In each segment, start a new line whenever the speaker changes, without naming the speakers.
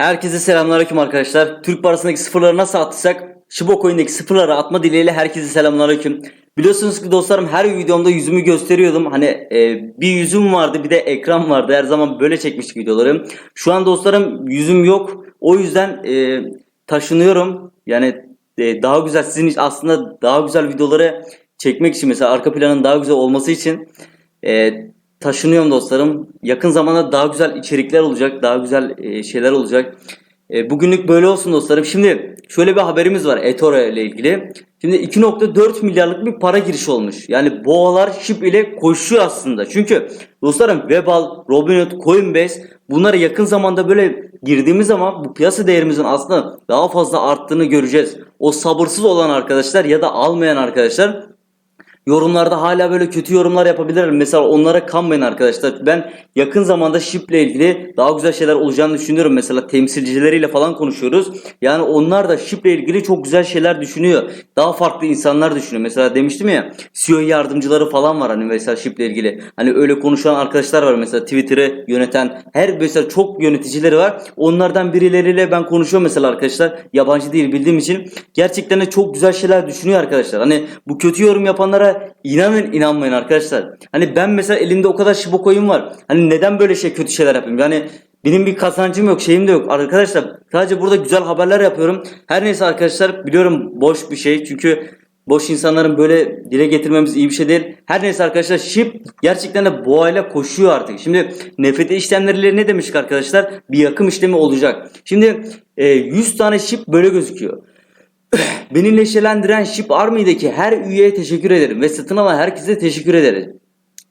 Herkese selamünaleyküm arkadaşlar. Türk parasındaki sıfırları nasıl atsak Shiba Coin'deki sıfırları atma dileğiyle herkese selamünaleyküm. Biliyorsunuz ki dostlarım her videomda yüzümü gösteriyordum. Hani e, bir yüzüm vardı bir de ekran vardı. Her zaman böyle çekmiştik videoları. Şu an dostlarım yüzüm yok. O yüzden e, taşınıyorum. Yani e, daha güzel sizin için aslında daha güzel videoları çekmek için mesela arka planın daha güzel olması için e, taşınıyorum dostlarım. Yakın zamanda daha güzel içerikler olacak, daha güzel e, şeyler olacak. E, bugünlük böyle olsun dostlarım. Şimdi şöyle bir haberimiz var eToro ile ilgili. Şimdi 2.4 milyarlık bir para girişi olmuş. Yani boğalar şip ile koşuyor aslında. Çünkü dostlarım Webal, Robinhood, Coinbase bunlara yakın zamanda böyle girdiğimiz zaman bu piyasa değerimizin aslında daha fazla arttığını göreceğiz. O sabırsız olan arkadaşlar ya da almayan arkadaşlar Yorumlarda hala böyle kötü yorumlar yapabilirler. Mesela onlara kanmayın arkadaşlar. Ben yakın zamanda Ship ile ilgili daha güzel şeyler olacağını düşünüyorum. Mesela temsilcileriyle falan konuşuyoruz. Yani onlar da Ship ile ilgili çok güzel şeyler düşünüyor. Daha farklı insanlar düşünüyor. Mesela demiştim ya CEO yardımcıları falan var hani mesela Ship ile ilgili. Hani öyle konuşan arkadaşlar var mesela Twitter'ı yöneten her mesela çok yöneticileri var. Onlardan birileriyle ben konuşuyorum mesela arkadaşlar. Yabancı değil bildiğim için. Gerçekten de çok güzel şeyler düşünüyor arkadaşlar. Hani bu kötü yorum yapanlara inanın inanmayın arkadaşlar. Hani ben mesela elimde o kadar coin var. Hani neden böyle şey kötü şeyler yapayım? Yani benim bir kazancım yok, şeyim de yok. Arkadaşlar sadece burada güzel haberler yapıyorum. Her neyse arkadaşlar biliyorum boş bir şey. Çünkü boş insanların böyle dile getirmemiz iyi bir şey değil. Her neyse arkadaşlar SHIB gerçekten de boğayla koşuyor artık. Şimdi NFT işlemleriyle ne demiştik arkadaşlar? Bir yakım işlemi olacak. Şimdi e, 100 tane SHIB böyle gözüküyor. Beni neşelendiren Ship Army'deki her üyeye teşekkür ederim ve satın alan herkese teşekkür ederim.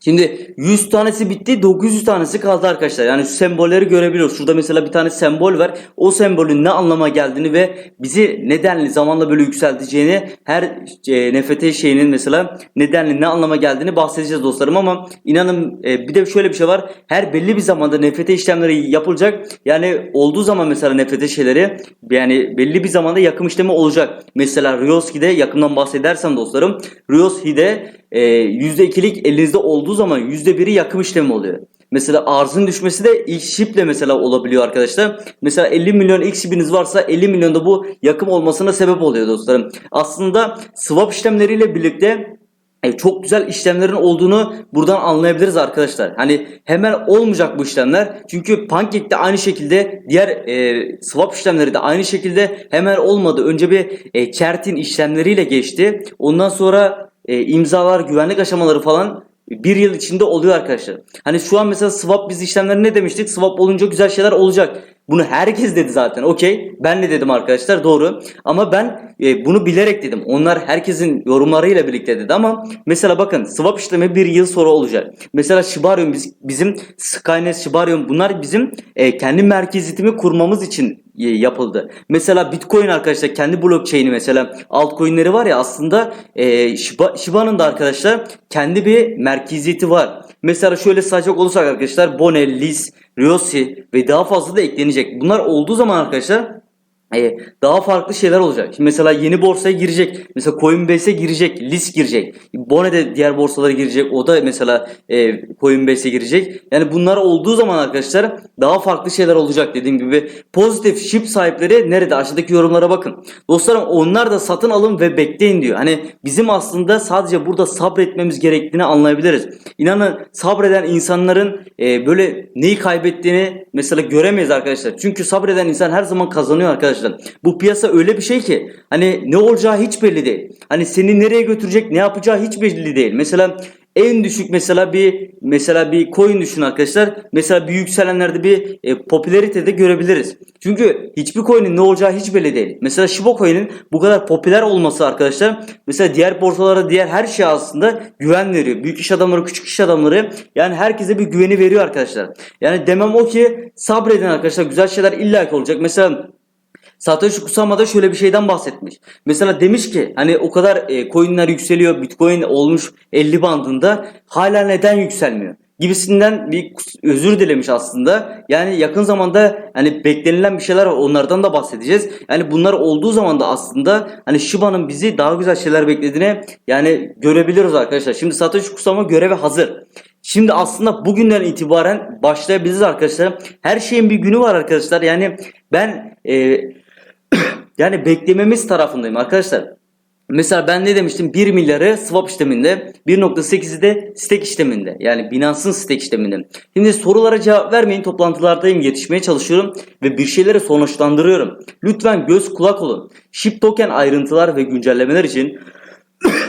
Şimdi 100 tanesi bitti 900 tanesi kaldı arkadaşlar. Yani sembolleri görebiliyoruz. Şurada mesela bir tane sembol var. O sembolün ne anlama geldiğini ve bizi nedenli zamanla böyle yükselteceğini her e, NFT şeyinin mesela nedenli ne anlama geldiğini bahsedeceğiz dostlarım ama inanın e, bir de şöyle bir şey var. Her belli bir zamanda NFT işlemleri yapılacak. Yani olduğu zaman mesela NFT şeyleri yani belli bir zamanda yakım işlemi olacak. Mesela Ryoski'de yakından bahsedersem dostlarım Ryoski'de e, %2'lik elinizde olduğu zaman %1'i yakım işlemi oluyor. Mesela arzın düşmesi de ilk shiple mesela olabiliyor arkadaşlar. Mesela 50 milyon ilk shipiniz varsa 50 milyon da bu yakım olmasına sebep oluyor dostlarım. Aslında swap işlemleriyle birlikte e, çok güzel işlemlerin olduğunu buradan anlayabiliriz arkadaşlar. Hani hemen olmayacak bu işlemler. Çünkü Pancake aynı şekilde diğer e, swap işlemleri de aynı şekilde hemen olmadı. Önce bir e, kertin işlemleriyle geçti. Ondan sonra e, imzalar, güvenlik aşamaları falan bir yıl içinde oluyor arkadaşlar. Hani şu an mesela swap biz işlemleri ne demiştik? Swap olunca güzel şeyler olacak. Bunu herkes dedi zaten. Okey. Ben de dedim arkadaşlar doğru. Ama ben e, bunu bilerek dedim. Onlar herkesin yorumlarıyla birlikte dedi ama mesela bakın swap işlemi bir yıl sonra olacak. Mesela Shibarium biz, bizim Skynet Shibarium bunlar bizim e, kendi merkeziyetimi kurmamız için e, yapıldı. Mesela Bitcoin arkadaşlar kendi blockchain'i mesela altcoin'leri var ya aslında e, Shiba, Shiba'nın da arkadaşlar kendi bir merkeziyeti var. Mesela şöyle sayacak olursak arkadaşlar Bone, Liz, Ryosi ve daha fazla da eklenecek. Bunlar olduğu zaman arkadaşlar e, daha farklı şeyler olacak. Şimdi mesela yeni borsaya girecek. Mesela Coinbase'e girecek. Lis girecek. Bone de diğer borsalara girecek. O da mesela e, Coinbase'e girecek. Yani bunlar olduğu zaman arkadaşlar daha farklı şeyler olacak dediğim gibi. Pozitif ship sahipleri nerede? Aşağıdaki yorumlara bakın. Dostlarım onlar da satın alın ve bekleyin diyor. Hani bizim aslında sadece burada sabretmemiz gerektiğini anlayabiliriz. İnanın sabreden insanların e, böyle neyi kaybettiğini mesela göremeyiz arkadaşlar. Çünkü sabreden insan her zaman kazanıyor arkadaşlar arkadaşlar. Bu piyasa öyle bir şey ki hani ne olacağı hiç belli değil. Hani seni nereye götürecek, ne yapacağı hiç belli değil. Mesela en düşük mesela bir mesela bir coin düşün arkadaşlar. Mesela bir yükselenlerde bir e, popülaritede görebiliriz. Çünkü hiçbir coin'in ne olacağı hiç belli değil. Mesela Shiba coin'in bu kadar popüler olması arkadaşlar mesela diğer borsalara diğer her şey aslında güven veriyor. Büyük iş adamları, küçük iş adamları yani herkese bir güveni veriyor arkadaşlar. Yani demem o ki sabredin arkadaşlar güzel şeyler illaki olacak. Mesela Satoshi Kusama da şöyle bir şeyden bahsetmiş. Mesela demiş ki hani o kadar e, coinler yükseliyor. Bitcoin olmuş 50 bandında hala neden yükselmiyor? gibisinden bir özür dilemiş aslında. Yani yakın zamanda hani beklenilen bir şeyler. Onlardan da bahsedeceğiz. Yani bunlar olduğu zaman da aslında hani Shiba'nın bizi daha güzel şeyler beklediğini yani görebiliyoruz arkadaşlar. Şimdi Satoshi Kusama göreve hazır. Şimdi aslında bugünden itibaren başlayabiliriz arkadaşlar. Her şeyin bir günü var arkadaşlar. Yani ben e, yani beklememiz tarafındayım arkadaşlar. Mesela ben ne demiştim? 1 milyarı swap işleminde, 1.8'i de stake işleminde. Yani Binance'ın stake işleminde. Şimdi sorulara cevap vermeyin. Toplantılardayım, yetişmeye çalışıyorum ve bir şeyleri sonuçlandırıyorum. Lütfen göz kulak olun. Ship token ayrıntılar ve güncellemeler için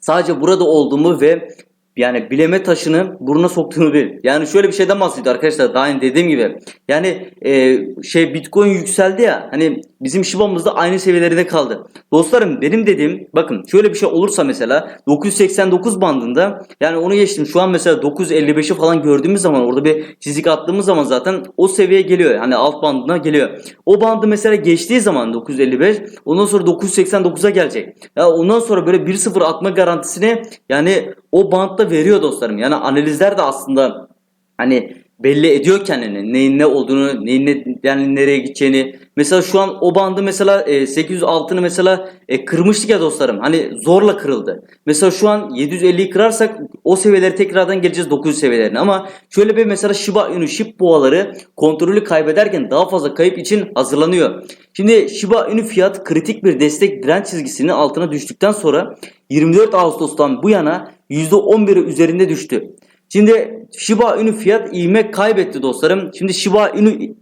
sadece burada olduğumu ve yani bileme taşını burnuna soktuğunu bil. Yani şöyle bir şeyden bahsediyor arkadaşlar daha önce dediğim gibi. Yani e, şey Bitcoin yükseldi ya hani bizim Shiba'mız da aynı seviyelerde kaldı. Dostlarım benim dediğim bakın şöyle bir şey olursa mesela 989 bandında yani onu geçtim şu an mesela 955'i falan gördüğümüz zaman orada bir çizik attığımız zaman zaten o seviyeye geliyor. Hani alt bandına geliyor. O bandı mesela geçtiği zaman 955 ondan sonra 989'a gelecek. Ya ondan sonra böyle 1-0 atma garantisini yani o bantta veriyor dostlarım. Yani analizler de aslında hani belli ediyor kendini. Neyin ne olduğunu, neyin ne, yani nereye gideceğini. Mesela şu an o bandı mesela e, 806'nı mesela e, kırmıştık ya dostlarım. Hani zorla kırıldı. Mesela şu an 750'yi kırarsak o seviyelere tekrardan geleceğiz 900 seviyelerine. Ama şöyle bir mesela Shiba Inu, Shib boğaları kontrolü kaybederken daha fazla kayıp için hazırlanıyor. Şimdi Shiba Inu fiyat kritik bir destek direnç çizgisinin altına düştükten sonra 24 Ağustos'tan bu yana %11'i üzerinde düştü. Şimdi Shiba Inu fiyat ivme kaybetti dostlarım. Şimdi Shiba Inu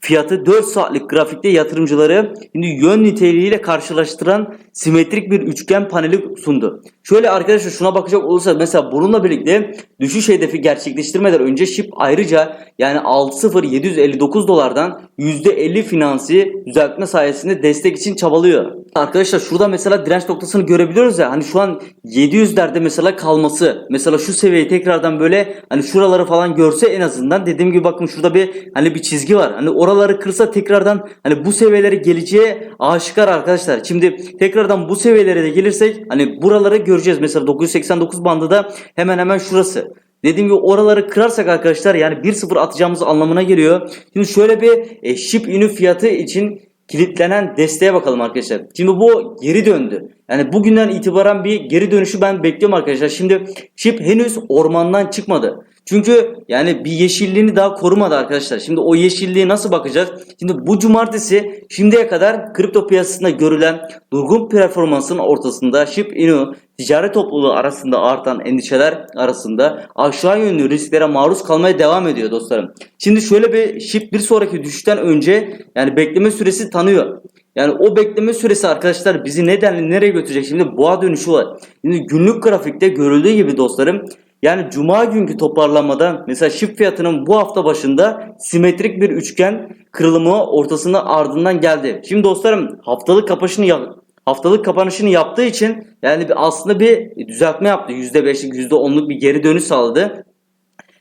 fiyatı 4 saatlik grafikte yatırımcıları şimdi yön niteliğiyle karşılaştıran simetrik bir üçgen paneli sundu. Şöyle arkadaşlar şuna bakacak olursa mesela bununla birlikte düşüş hedefi gerçekleştirmeden önce SHIB ayrıca yani 6.0759 dolardan %50 finansi düzeltme sayesinde destek için çabalıyor. Arkadaşlar şurada mesela direnç noktasını görebiliyoruz ya hani şu an 700'lerde mesela kalması mesela şu seviyeyi tekrardan böyle hani şuraları falan görse en azından dediğim gibi bakın şurada bir hani bir çizgi var. Hani oraları kırsa tekrardan hani bu seviyelere geleceği aşikar arkadaşlar. Şimdi tekrardan bu seviyelere de gelirsek hani buraları göreceğiz. Mesela 989 bandı da hemen hemen şurası. Dediğim gibi oraları kırarsak arkadaşlar yani 1-0 atacağımız anlamına geliyor. Şimdi şöyle bir e, ship ünü fiyatı için kilitlenen desteğe bakalım arkadaşlar. Şimdi bu geri döndü. Yani bugünden itibaren bir geri dönüşü ben bekliyorum arkadaşlar. Şimdi ship henüz ormandan çıkmadı. Çünkü yani bir yeşilliğini daha korumadı arkadaşlar. Şimdi o yeşilliğe nasıl bakacağız? Şimdi bu cumartesi şimdiye kadar kripto piyasasında görülen durgun performansın ortasında Ship Inu ticaret topluluğu arasında artan endişeler arasında aşağı yönlü risklere maruz kalmaya devam ediyor dostlarım. Şimdi şöyle bir Ship bir sonraki düşüşten önce yani bekleme süresi tanıyor. Yani o bekleme süresi arkadaşlar bizi nedenle nereye götürecek? Şimdi boğa dönüşü var. Şimdi günlük grafikte görüldüğü gibi dostlarım yani cuma günkü toparlanmada mesela şif fiyatının bu hafta başında simetrik bir üçgen kırılımı ortasında ardından geldi. Şimdi dostlarım haftalık kapanışını haftalık kapanışını yaptığı için yani aslında bir düzeltme yaptı. %5'lik %10'luk bir geri dönüş sağladı.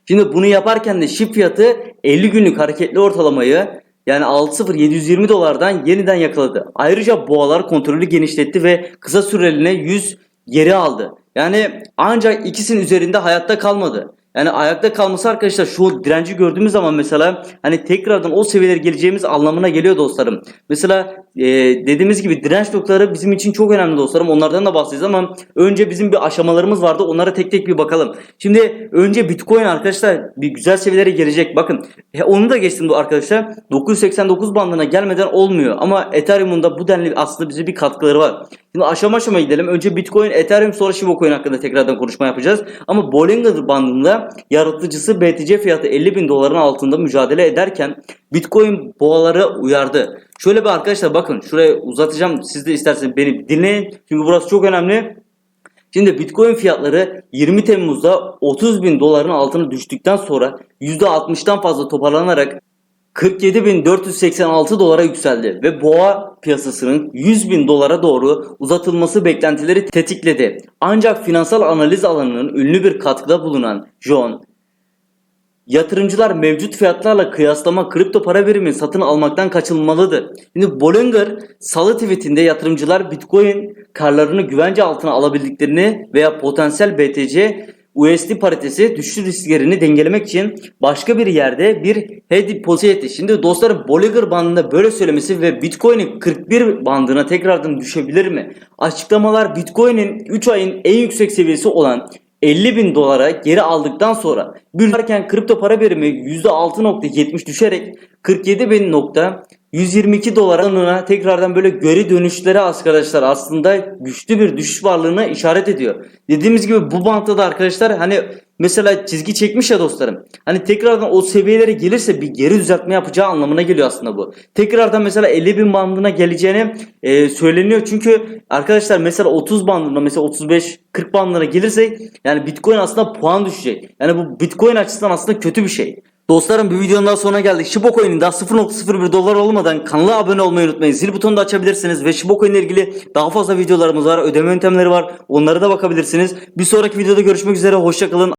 Şimdi bunu yaparken de şif fiyatı 50 günlük hareketli ortalamayı yani 6.0720 dolardan yeniden yakaladı. Ayrıca boğalar kontrolü genişletti ve kısa süreliğine 100 geri aldı. Yani ancak ikisinin üzerinde hayatta kalmadı. Yani ayakta kalması arkadaşlar şu direnci gördüğümüz zaman mesela hani tekrardan o seviyelere geleceğimiz anlamına geliyor dostlarım. Mesela e, dediğimiz gibi direnç noktaları bizim için çok önemli dostlarım. Onlardan da bahsedeceğiz ama önce bizim bir aşamalarımız vardı. Onlara tek tek bir bakalım. Şimdi önce Bitcoin arkadaşlar bir güzel seviyelere gelecek. Bakın e, onu da geçtim bu arkadaşlar. 989 bandına gelmeden olmuyor. Ama Ethereum'un da bu denli aslında bize bir katkıları var. Şimdi aşama aşama gidelim. Önce Bitcoin, Ethereum sonra Shiba Coin hakkında tekrardan konuşma yapacağız. Ama Bollinger bandında yaratıcısı BTC fiyatı 50 bin doların altında mücadele ederken Bitcoin boğaları uyardı. Şöyle bir arkadaşlar bakın şuraya uzatacağım. Siz de isterseniz beni dinleyin. Çünkü burası çok önemli. Şimdi Bitcoin fiyatları 20 Temmuz'da 30 bin doların altına düştükten sonra %60'tan fazla toparlanarak 47.486 dolara yükseldi ve boğa piyasasının 100 bin dolara doğru uzatılması beklentileri tetikledi. Ancak finansal analiz alanının ünlü bir katkıda bulunan John, yatırımcılar mevcut fiyatlarla kıyaslama kripto para birimi satın almaktan kaçınmalıdır. Şimdi Bollinger salı tweetinde yatırımcılar Bitcoin karlarını güvence altına alabildiklerini veya potansiyel BTC USD paritesi düşüş risklerini dengelemek için başka bir yerde bir hedge pozisyon etti. Şimdi dostlarım Bollinger bandında böyle söylemesi ve Bitcoin'in 41 bandına tekrardan düşebilir mi? Açıklamalar Bitcoin'in 3 ayın en yüksek seviyesi olan 50 bin dolara geri aldıktan sonra bir kripto para birimi %6.70 düşerek 47 bin nokta 122 dolara tekrardan böyle geri dönüşleri arkadaşlar aslında güçlü bir düşüş varlığına işaret ediyor. Dediğimiz gibi bu bantta da arkadaşlar hani mesela çizgi çekmiş ya dostlarım. Hani tekrardan o seviyelere gelirse bir geri düzeltme yapacağı anlamına geliyor aslında bu. Tekrardan mesela 50 bin bandına geleceğini e, söyleniyor. Çünkü arkadaşlar mesela 30 bandına mesela 35 40 bandına gelirse yani Bitcoin aslında puan düşecek. Yani bu Bitcoin açısından aslında kötü bir şey. Dostlarım bir videonun daha sonuna geldik. Shiba Coin'in daha 0.01 dolar olmadan kanala abone olmayı unutmayın. Zil butonunu da açabilirsiniz ve Shiba Coin ile ilgili daha fazla videolarımız var. Ödeme yöntemleri var. Onlara da bakabilirsiniz. Bir sonraki videoda görüşmek üzere. Hoşçakalın.